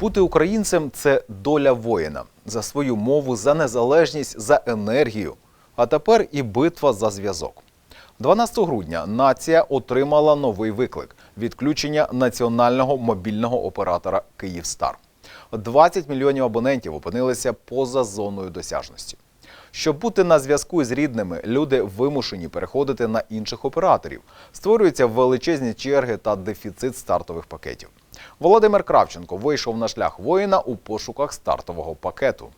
Бути українцем це доля воїна за свою мову, за незалежність, за енергію. А тепер і битва за зв'язок. 12 грудня нація отримала новий виклик відключення національного мобільного оператора Київстар. 20 мільйонів абонентів опинилися поза зоною досяжності. Щоб бути на зв'язку з рідними, люди вимушені переходити на інших операторів. Створюються величезні черги та дефіцит стартових пакетів. Володимир Кравченко вийшов на шлях воїна у пошуках стартового пакету.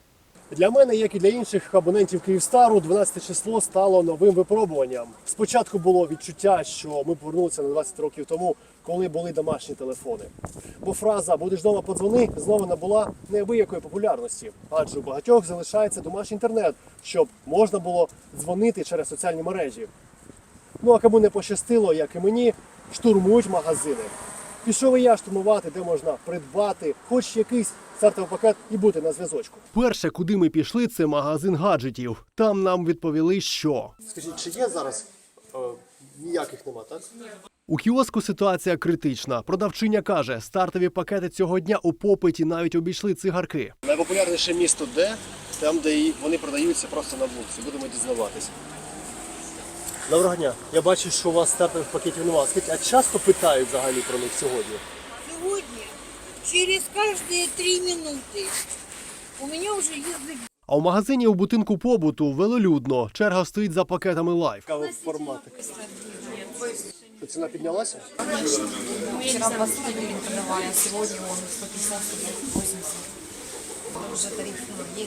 Для мене, як і для інших абонентів Київстару, 12 число стало новим випробуванням. Спочатку було відчуття, що ми повернулися на 20 років тому, коли були домашні телефони. Бо фраза Будеш вдома подзвони знову набула неабиякої популярності, адже у багатьох залишається домашній інтернет, щоб можна було дзвонити через соціальні мережі. Ну а кому не пощастило, як і мені, штурмують магазини. Пішов і я штурмувати, де можна придбати хоч якийсь стартовий пакет і бути на зв'язочку. Перше, куди ми пішли, це магазин гаджетів. Там нам відповіли, що Скажіть, чи є зараз е, ніяких нема, так? у кіоску ситуація критична. Продавчиня каже, стартові пакети цього дня у попиті навіть обійшли цигарки. Найпопулярніше місто де? Там, де вони продаються просто на вулиці. Будемо дізнаватися. Доброго дня. Я бачу, що у вас стартових пакетів немає. Скажіть, а часто питають взагалі про них сьогодні? Сегодня через каждые три минуты у меня уже язык А у магазині у будинку побуту велолюдно. Черга стоїть за пакетами лайф. Цікавий формат. То Ціна піднялася? Вчера 20 гривен продавали, а сегодня он 150 180 Уже тариф ну,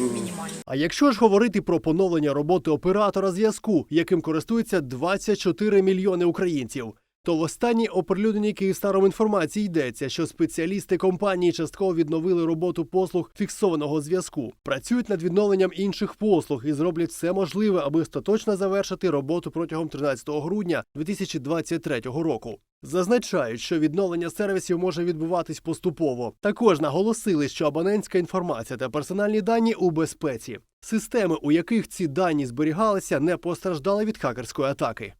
есть э, начальный, минимальный. А якщо ж говорити про поновлення роботи оператора зв'язку, яким користуються 24 мільйони українців, то в останній оприлюдненій Київстаром інформації йдеться, що спеціалісти компанії частково відновили роботу послуг фіксованого зв'язку, працюють над відновленням інших послуг і зроблять все можливе, аби остаточно завершити роботу протягом 13 грудня 2023 року. Зазначають, що відновлення сервісів може відбуватись поступово. Також наголосили, що абонентська інформація та персональні дані у безпеці. Системи, у яких ці дані зберігалися, не постраждали від хакерської атаки.